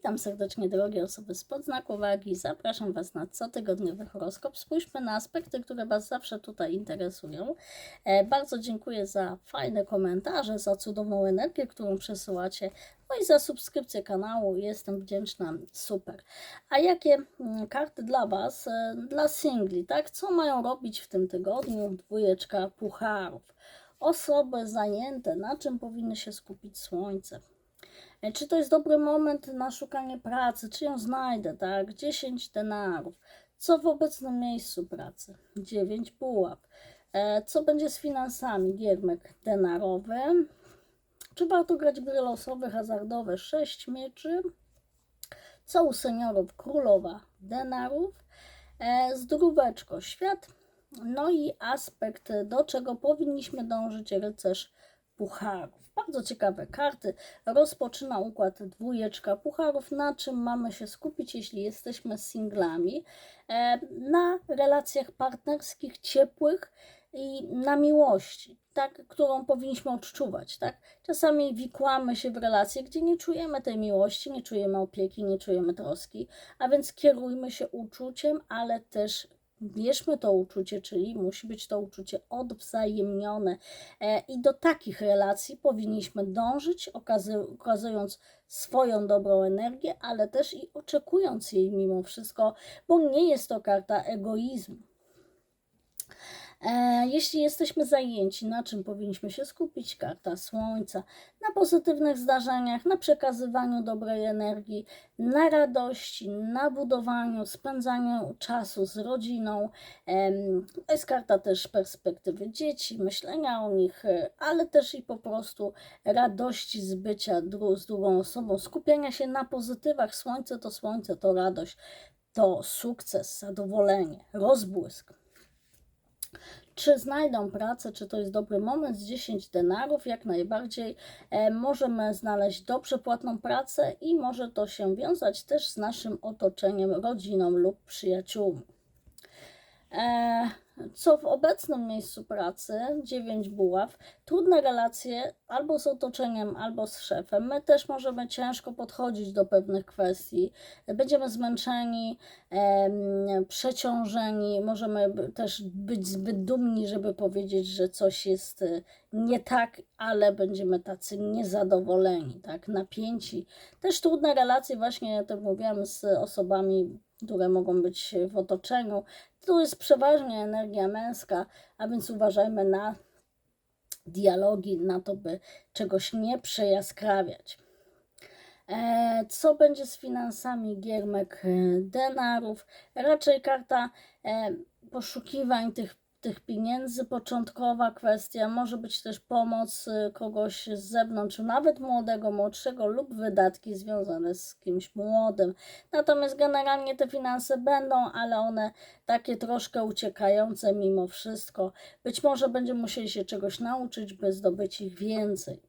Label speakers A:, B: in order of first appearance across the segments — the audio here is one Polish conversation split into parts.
A: Witam serdecznie drogie osoby spod znaku wagi. Zapraszam Was na cotygodniowy horoskop. Spójrzmy na aspekty, które Was zawsze tutaj interesują. E, bardzo dziękuję za fajne komentarze, za cudowną energię, którą przesyłacie. No i za subskrypcję kanału. Jestem wdzięczna. Super. A jakie mm, karty dla Was? E, dla singli, tak? Co mają robić w tym tygodniu? Dwójeczka pucharów. Osoby zajęte, na czym powinny się skupić słońce? E, Czy to jest dobry moment na szukanie pracy? Czy ją znajdę, tak? 10 denarów. Co w obecnym miejscu pracy? 9 buław. E, Co będzie z finansami? Giermek denarowy. Czy warto grać gry losowe, hazardowe? 6 mieczy. Co u seniorów? Królowa denarów. E, Zdróweczko, świat. No i aspekt, do czego powinniśmy dążyć, rycerz pucharów. Bardzo ciekawe karty. Rozpoczyna układ dwójeczka pucharów. Na czym mamy się skupić, jeśli jesteśmy singlami? E, na relacjach partnerskich, ciepłych i na miłości, tak, którą powinniśmy odczuwać. Tak? Czasami wikłamy się w relacje, gdzie nie czujemy tej miłości, nie czujemy opieki, nie czujemy troski, a więc kierujmy się uczuciem, ale też bierzmy to uczucie, czyli musi być to uczucie odwzajemnione. E, I do takich relacji powinniśmy dążyć, okazując swoją dobrą energię, ale też i oczekując jej mimo wszystko, bo nie jest to karta egoizmu. E, Jeśli jesteśmy zajęci, na czym powinniśmy się skupić? Karta Słońca. Na pozytywnych zdarzeniach, na przekazywaniu dobrej energii, na radości, na budowaniu, spędzaniu czasu z rodziną. To jest karta też perspektywy dzieci, myślenia o nich, e, ale też i po prostu radości z bycia z drugą osobą, skupiania się na pozytywach. Słońce to słońce, to radość, to sukces, zadowolenie, rozbłysk czy znajdą pracę, czy to jest dobry moment z 10 denarów, jak najbardziej e, możemy znaleźć dobrze płatną pracę i może to się wiązać też z naszym otoczeniem, rodziną lub przyjaciółmi. E, co w obecnym miejscu pracy, 9 buław, trudne relacje albo z otoczeniem, albo z szefem. My też możemy ciężko podchodzić do pewnych kwestii. Będziemy zmęczeni, przeciążeni, możemy też być zbyt dumni, żeby powiedzieć, że coś jest y, nie tak, ale będziemy tacy niezadowoleni, tak, napięci. Też trudne relacje, właśnie ja to mówiłam, z osobami, które mogą być w otoczeniu. Tu jest przeważnie energia męska, a więc uważajmy na dialogi, na to, by czegoś nie przejaskrawiać. E, Co będzie z finansami giermek e, denarów? Raczej karta e, poszukiwań tych, tych pieniędzy, początkowa kwestia. Może być też pomoc e, kogoś z zewnątrz, nawet młodego, młodszego lub wydatki związane z kimś młodym. Natomiast generalnie te finanse będą, ale one takie troszkę uciekające mimo wszystko. Być może będziemy musieli się czegoś nauczyć, by zdobyć ich więcej.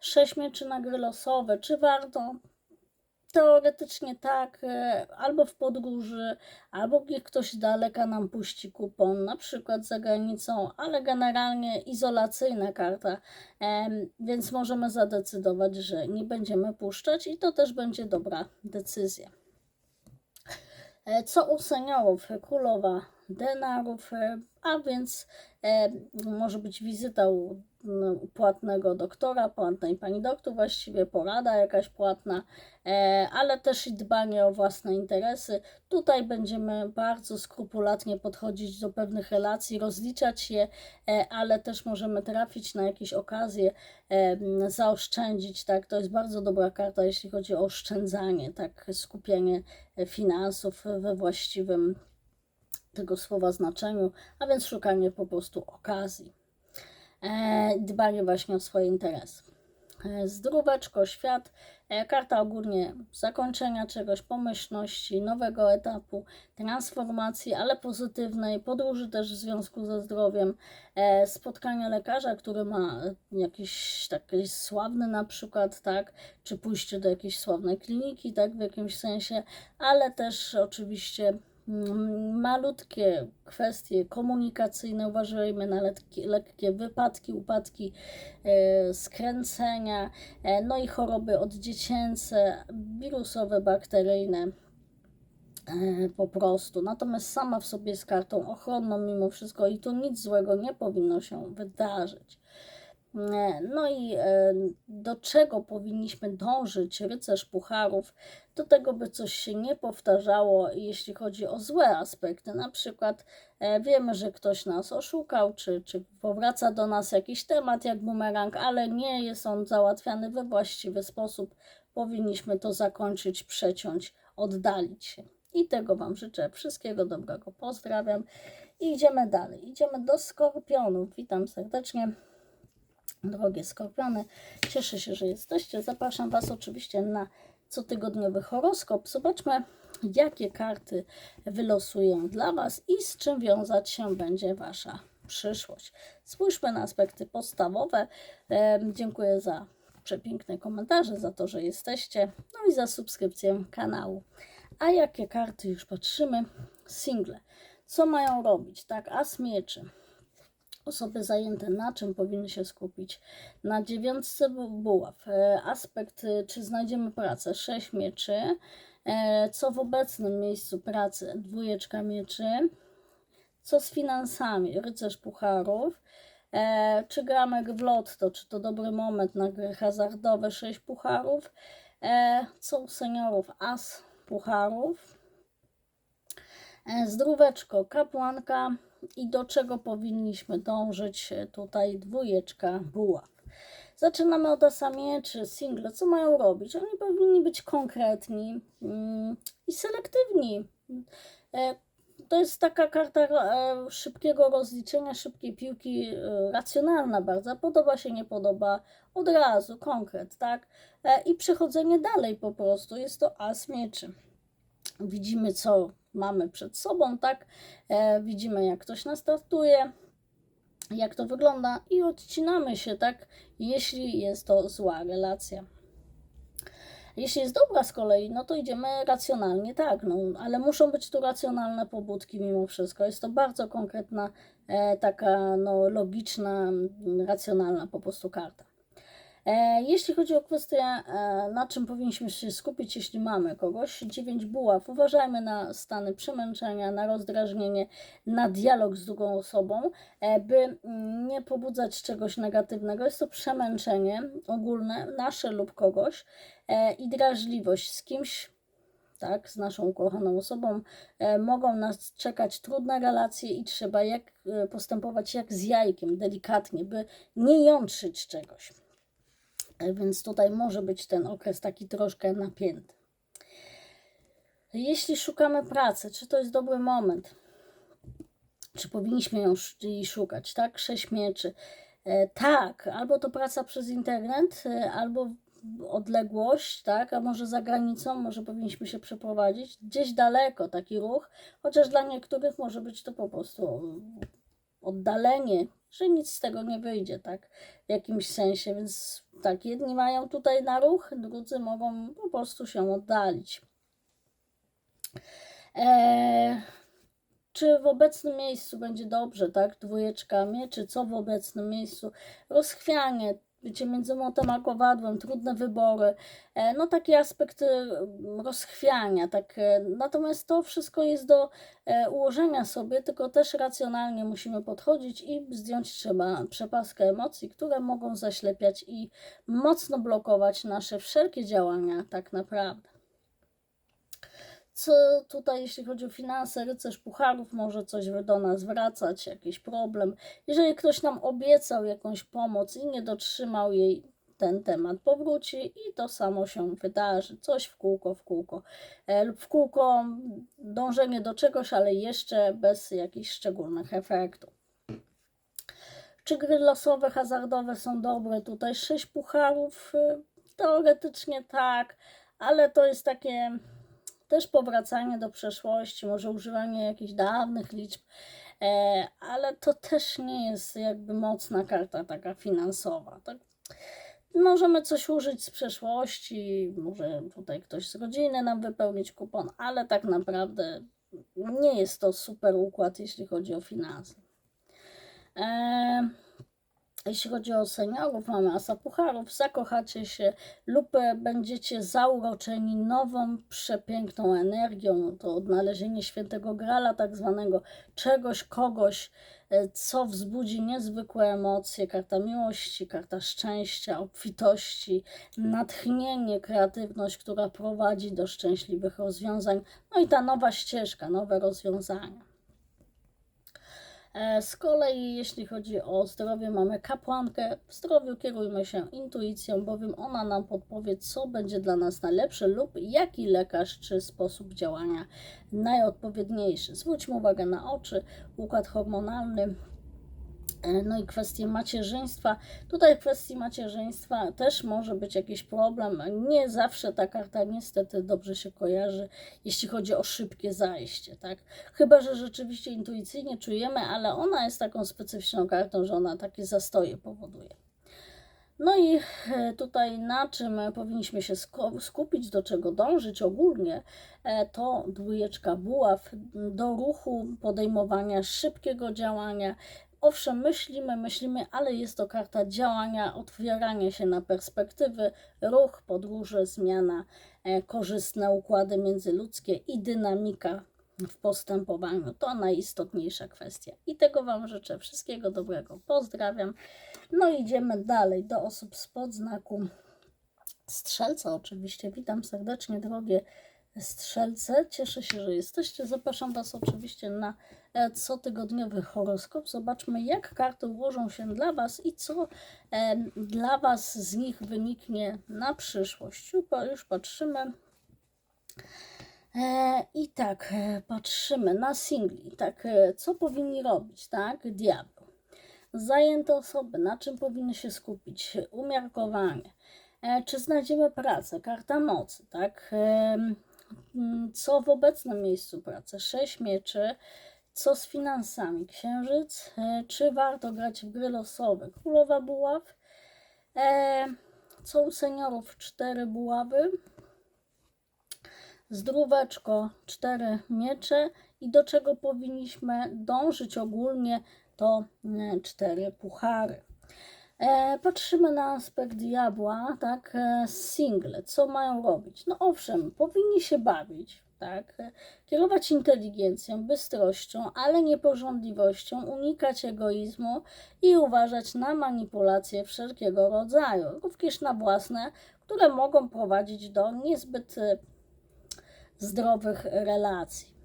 A: Sześć mieczy na gry losowe. Czy warto? Teoretycznie tak, e, albo w podróży, albo gdzie ktoś z daleka nam puści kupon, na przykład za granicą, ale generalnie izolacyjna karta, więc możemy zadecydować, że nie będziemy puszczać i to też będzie dobra decyzja. E, Co u seniorów? Królowa denarów, e, a więc e, może być wizyta u, no, u płatnego doktora, płatnej pani doktor, właściwie porada jakaś płatna, e, ale też i dbanie o własne interesy. Tutaj będziemy bardzo skrupulatnie podchodzić do pewnych relacji, rozliczać je, ale też możemy trafić na jakieś okazje, zaoszczędzić, tak, to jest bardzo dobra karta, jeśli chodzi o oszczędzanie, tak, skupienie finansów we właściwym tego słowa znaczeniu, a więc szukanie po prostu okazji. E, dbanie właśnie o swoje interesy. E, Zdróweczko, świat, e, karta ogólnie zakończenia czegoś, pomyślności, nowego etapu, transformacji, ale pozytywnej, podróży też w związku ze zdrowiem, e, spotkania lekarza, który ma jakiś taki sławny na przykład, tak, czy pójście do jakiejś sławnej kliniki, tak, w jakimś sensie, ale też oczywiście Malutkie kwestie komunikacyjne, uważajmy na lekkie, lekkie wypadki, upadki, e, skręcenia, e, no i choroby oddziecięce, wirusowe, bakteryjne e, po prostu. Natomiast sama w sobie jest kartą ochronną mimo wszystko i tu nic złego nie powinno się wydarzyć. No i e, do czego powinniśmy dążyć, rycerz pucharów? Do tego, by coś się nie powtarzało, jeśli chodzi o złe aspekty. Na przykład e, wiemy, że ktoś nas oszukał, czy, czy powraca do nas jakiś temat jak bumerang, ale nie jest on załatwiany we właściwy sposób. Powinniśmy to zakończyć, przeciąć, oddalić się. I tego Wam życzę. Wszystkiego dobrego. Pozdrawiam. I idziemy dalej. Idziemy do skorpionów. Witam serdecznie. Drogie skorpiony, cieszę się, że jesteście. Zapraszam Was oczywiście na cotygodniowy horoskop. Zobaczmy, jakie karty wylosuję dla Was i z czym wiązać się będzie Wasza przyszłość. Spójrzmy na aspekty podstawowe. Dziękuję za przepiękne komentarze, za to, że jesteście, no i za subskrypcję kanału. A jakie karty już patrzymy? Single. Co mają robić? Tak, as mieczy osoby zajęte na czym powinny się skupić. Na dziewiątce bu- buław. E, Aspekt, e, czy znajdziemy pracę, sześć mieczy. E, Co w obecnym miejscu pracy, dwójeczka mieczy. Co z finansami, rycerz pucharów. Czy gramy w lotto, czy to dobry moment na gry hazardowe, sześć pucharów. Co u seniorów, as pucharów. Zdróweczko, kapłanka i do czego powinniśmy dążyć e, tutaj dwójeczka buław. Zaczynamy od asa mieczy, single. Co mają robić? Oni powinni być konkretni mm, i selektywni. E, To jest taka karta e, szybkiego rozliczenia, szybkiej piłki, racjonalna bardzo. Podoba się, nie podoba, od razu, konkret, tak? I przechodzenie dalej po prostu. Jest to as mieczy widzimy, co mamy przed sobą, tak? E, widzimy, jak ktoś nas traktuje, jak to wygląda i odcinamy się, tak? Jeśli jest to zła relacja. Jeśli jest dobra z kolei, no to idziemy racjonalnie, tak, no, ale muszą być tu racjonalne pobudki mimo wszystko. Jest to bardzo konkretna, e, taka no, logiczna, racjonalna po prostu karta. E, Jeśli chodzi o kwestię, e, na czym powinniśmy się skupić, jeśli mamy kogoś, dziewięć buław, uważajmy na stany przemęczenia, na rozdrażnienie, na dialog z drugą osobą, e, by mm, nie pobudzać czegoś negatywnego. Jest to przemęczenie ogólne, nasze lub kogoś i drażliwość z kimś, tak, z naszą ukochaną osobą, e, mogą nas czekać trudne relacje i trzeba jak, e, postępować jak z jajkiem, delikatnie, by nie jątrzyć czegoś. E, Więc tutaj może być ten okres taki troszkę napięty. Jeśli szukamy pracy, czy to jest dobry moment? Czy powinniśmy ją szukać, tak? Sześć mieczy. E, tak, albo to praca przez internet, e, albo odległość, tak? A może za granicą, może powinniśmy się przeprowadzić gdzieś daleko taki ruch, chociaż dla niektórych może być to po prostu oddalenie, że nic z tego nie wyjdzie, tak? W jakimś sensie, więc tak, jedni mają tutaj na ruch, drudzy mogą po prostu się oddalić. Eee, czy w obecnym miejscu będzie dobrze, tak? Dwójeczka mieczy, co w obecnym miejscu? Rozchwianie, bycie między młotem a kowadłem, trudne wybory, e, no takie aspekty mm, rozchwiania, tak. e, Natomiast to wszystko jest do e, ułożenia sobie, tylko też racjonalnie musimy podchodzić i zdjąć trzeba przepaskę emocji, które mogą zaślepiać i mocno blokować nasze wszelkie działania tak naprawdę. Co tutaj, jeśli chodzi o finanse, rycerz pucharów może coś do nas wracać, jakiś problem. Jeżeli ktoś nam obiecał jakąś pomoc i nie dotrzymał jej, ten temat powróci i to samo się wydarzy. Coś w kółko, w kółko. E, lub w kółko dążenie do czegoś, ale jeszcze bez jakichś szczególnych efektów. Czy gry losowe, hazardowe są dobre? Tutaj sześć pucharów, y, teoretycznie tak, ale to jest takie też powracanie do przeszłości, może używanie jakichś dawnych liczb, e, ale to też nie jest jakby mocna karta taka finansowa. Tak? Możemy coś użyć z przeszłości, może tutaj ktoś z rodziny nam wypełnić kupon, ale tak naprawdę nie jest to super układ, jeśli chodzi o finanse. Eee, jeśli chodzi o seniorów, mamy asa pucharów, zakochacie się lub e, będziecie zauroczeni nową, przepiękną energią. No to odnalezienie świętego grala, tak zwanego czegoś, kogoś, e, co wzbudzi niezwykłe emocje. Karta miłości, karta szczęścia, obfitości, natchnienie, kreatywność, która prowadzi do szczęśliwych rozwiązań. No i ta nowa ścieżka, nowe rozwiązania. E, Z kolei, jeśli chodzi o zdrowie, mamy kapłankę. W zdrowiu kierujmy się intuicją, bowiem ona nam podpowie, co będzie dla nas najlepsze lub jaki lekarz czy sposób działania najodpowiedniejszy. Zwróćmy uwagę na oczy, układ hormonalny. E, No i kwestie macierzyństwa. Tutaj w kwestii macierzyństwa też może być jakiś problem. Nie zawsze ta karta niestety dobrze się kojarzy, jeśli chodzi o szybkie zajście, tak? Chyba, że rzeczywiście intuicyjnie czujemy, ale ona jest taką specyficzną kartą, że ona takie zastoje powoduje. No i e, tutaj na czym powinniśmy się skupić, do czego dążyć ogólnie, e, to dwójeczka buław do ruchu, podejmowania szybkiego działania. Owszem, myślimy, myślimy, ale jest to karta działania, otwierania się na perspektywy, ruch, podróże, zmiana, e, korzystne układy międzyludzkie i dynamika w postępowaniu. To najistotniejsza kwestia. I tego Wam życzę. Wszystkiego dobrego. Pozdrawiam. No idziemy dalej do osób spod znaku Strzelca. Oczywiście witam serdecznie, drogie Strzelce. Cieszę się, że jesteście. Zapraszam Was oczywiście na e, cotygodniowy horoskop. Zobaczmy, jak karty ułożą się dla Was i co e, dla Was z nich wyniknie na przyszłość. Już pa- Już patrzymy. E, I tak, e, patrzymy na singli. Tak, e, co powinni robić, tak? Diabeł. Zajęte osoby, na czym powinny się skupić? Umiarkowanie. Czy znajdziemy pracę? Karta mocy, tak? Co w obecnym miejscu pracy? Sześć mieczy. Co z finansami? Księżyc. E, Czy warto grać w gry losowe? Królowa buław. E, Co u seniorów? Cztery buławy. Zdróweczko, cztery miecze i do czego powinniśmy dążyć ogólnie to e, cztery puchary. E, patrzymy na aspekt diabła, tak, e, single, co mają robić? No owszem, powinni się bawić, tak, e, kierować inteligencją, bystrością, ale nie pożądliwością, unikać egoizmu i uważać na manipulacje wszelkiego rodzaju, również na własne, które mogą prowadzić do niezbyt e, zdrowych relacji.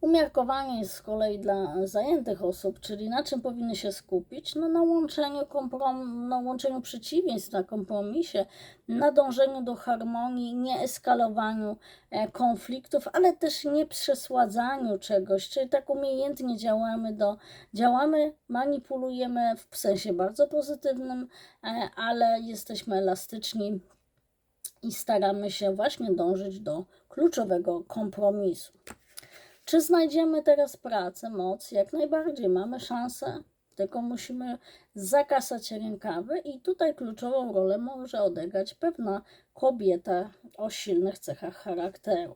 A: Umiarkowanie jest z kolei dla zajętych osób, czyli na czym powinny się skupić? No na łączeniu, komprom- na łączeniu przeciwieństw, na kompromisie, na dążeniu do harmonii, nie eskalowaniu e, konfliktów, ale też nie przesładzaniu czegoś, czyli tak umiejętnie działamy do, działamy, manipulujemy w sensie bardzo pozytywnym, e, ale jesteśmy elastyczni i staramy się właśnie dążyć do kluczowego kompromisu. Czy znajdziemy teraz pracę, moc? Jak najbardziej mamy szansę, tylko musimy zakasać rękawy i tutaj kluczową rolę może odegrać pewna kobieta o silnych cechach charakteru.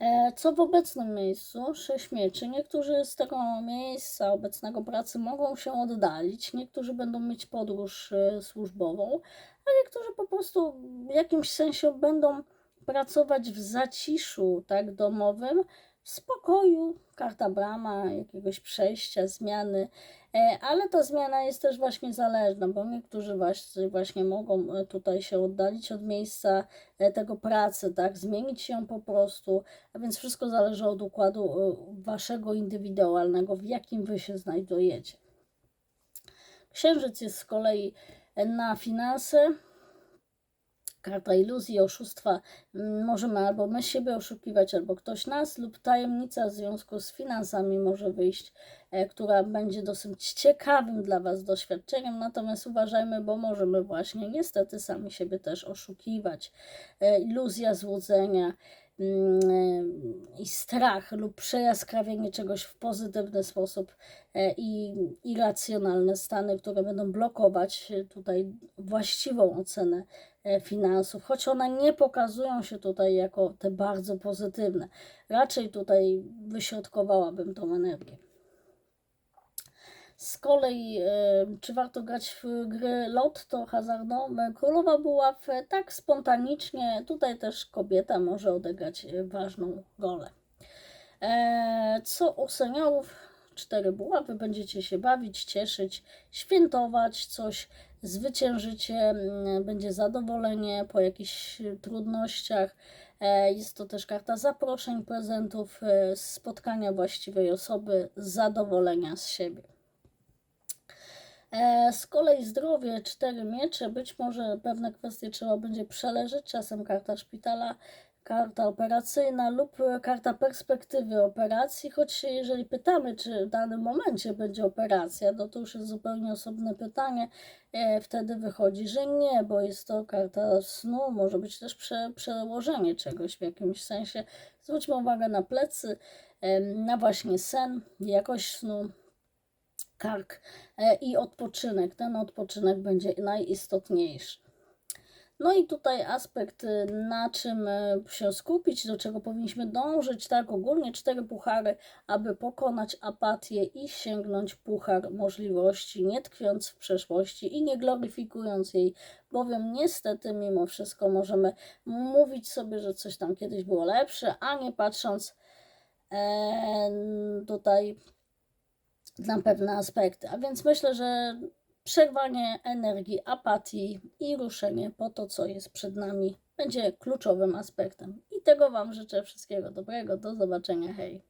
A: E, Co w obecnym miejscu? Mieczy. Niektórzy z tego miejsca obecnego pracy mogą się oddalić, niektórzy będą mieć podróż e, służbową, a niektórzy po prostu w jakimś sensie będą pracować w zaciszu tak domowym, w spokoju, karta brama, jakiegoś przejścia, zmiany, e, ale ta zmiana jest też właśnie zależna, bo niektórzy właśnie, właśnie mogą e, tutaj się oddalić od miejsca e, tego pracy, tak, zmienić się po prostu, a więc wszystko zależy od układu waszego indywidualnego, w jakim wy się znajdujecie. Księżyc jest z kolei na finanse, karta iluzji, oszustwa. Mm, Możemy albo my siebie oszukiwać, albo ktoś nas, lub tajemnica w związku z finansami może wyjść, e, która będzie dosyć ciekawym dla Was doświadczeniem. Natomiast uważajmy, bo możemy właśnie niestety sami siebie też oszukiwać. E, Iluzja złudzenia. I strach lub przejaskrawienie czegoś w pozytywny sposób e, i irracjonalne stany, które będą blokować e, tutaj właściwą ocenę e, finansów, choć one nie pokazują się tutaj jako te bardzo pozytywne. Raczej tutaj wyśrodkowałabym tą energię. Z kolei, czy warto grać w gry lotto hazardowe? Królowa buław e, tak spontanicznie, tutaj też kobieta może odegrać e, ważną rolę. E, Co u seniorów? Cztery buławy, będziecie się bawić, cieszyć, świętować coś, zwyciężycie, będzie zadowolenie po jakichś trudnościach. Jest to też karta zaproszeń, prezentów, spotkania właściwej osoby, zadowolenia z siebie. E, Z kolei zdrowie, cztery miecze, być może pewne kwestie trzeba będzie przeleżeć, czasem karta szpitala, karta operacyjna lub karta perspektywy operacji, choć jeżeli pytamy, czy w danym momencie będzie operacja, no to już jest zupełnie osobne pytanie, e, wtedy wychodzi, że nie, bo jest to karta snu, może być też prze, przełożenie czegoś w jakimś sensie. Zwróćmy uwagę na plecy, na właśnie sen, jakość snu, kark e, i odpoczynek. Ten odpoczynek będzie najistotniejszy. No i tutaj aspekt, y, na czym y, się skupić, do czego powinniśmy dążyć, tak, ogólnie cztery puchary, aby pokonać apatię i sięgnąć puchar możliwości, nie tkwiąc w przeszłości i nie gloryfikując jej, bowiem niestety mimo wszystko możemy mówić sobie, że coś tam kiedyś było lepsze, a nie patrząc e, tutaj na pewne aspekty. A więc myślę, że przerwanie energii apatii i ruszenie po to, co jest przed nami, będzie kluczowym aspektem. I tego Wam życzę wszystkiego dobrego. Do zobaczenia. Hej.